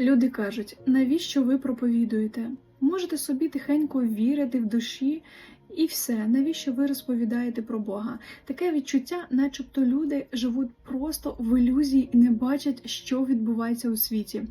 Люди кажуть, навіщо ви проповідуєте? Можете собі тихенько вірити в душі, і все, навіщо ви розповідаєте про Бога? Таке відчуття, начебто люди живуть просто в ілюзії і не бачать, що відбувається у світі.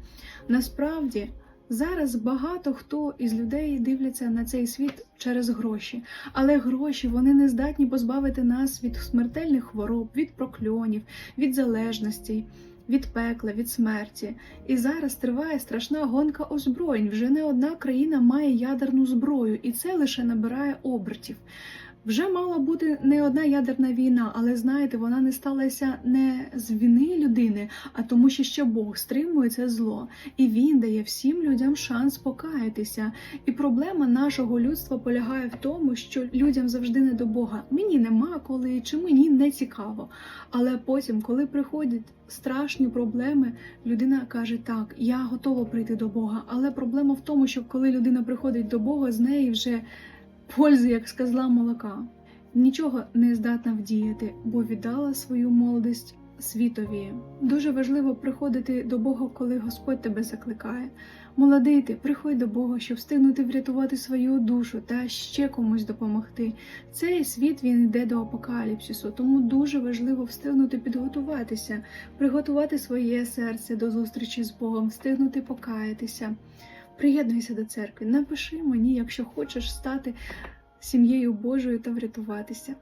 Насправді. Зараз багато хто із людей дивляться на цей світ через гроші, але гроші вони не здатні позбавити нас від смертельних хвороб, від прокльонів, від залежностей, від пекла, від смерті. І зараз триває страшна гонка озброєнь. Вже не одна країна має ядерну зброю, і це лише набирає обертів. Вже мала бути не одна ядерна війна, але знаєте, вона не сталася не з вини людини, а тому, що ще Бог стримує це зло, і він дає всім людям шанс покаятися. І проблема нашого людства полягає в тому, що людям завжди не до Бога. Мені нема коли, чи мені не цікаво. Але потім, коли приходять страшні проблеми, людина каже: Так, я готова прийти до Бога. Але проблема в тому, що коли людина приходить до Бога, з неї вже пользи, як з козла молока. Нічого не здатна вдіяти, бо віддала свою молодість світові. Дуже важливо приходити до Бога, коли Господь тебе закликає. Молодий ти, приходь до Бога, щоб встигнути врятувати свою душу та ще комусь допомогти. Цей світ він йде до апокаліпсису, тому дуже важливо встигнути підготуватися, приготувати своє серце до зустрічі з Богом, встигнути покаятися. Приєднуйся до церкви, напиши мені, якщо хочеш стати сім'єю Божою та врятуватися.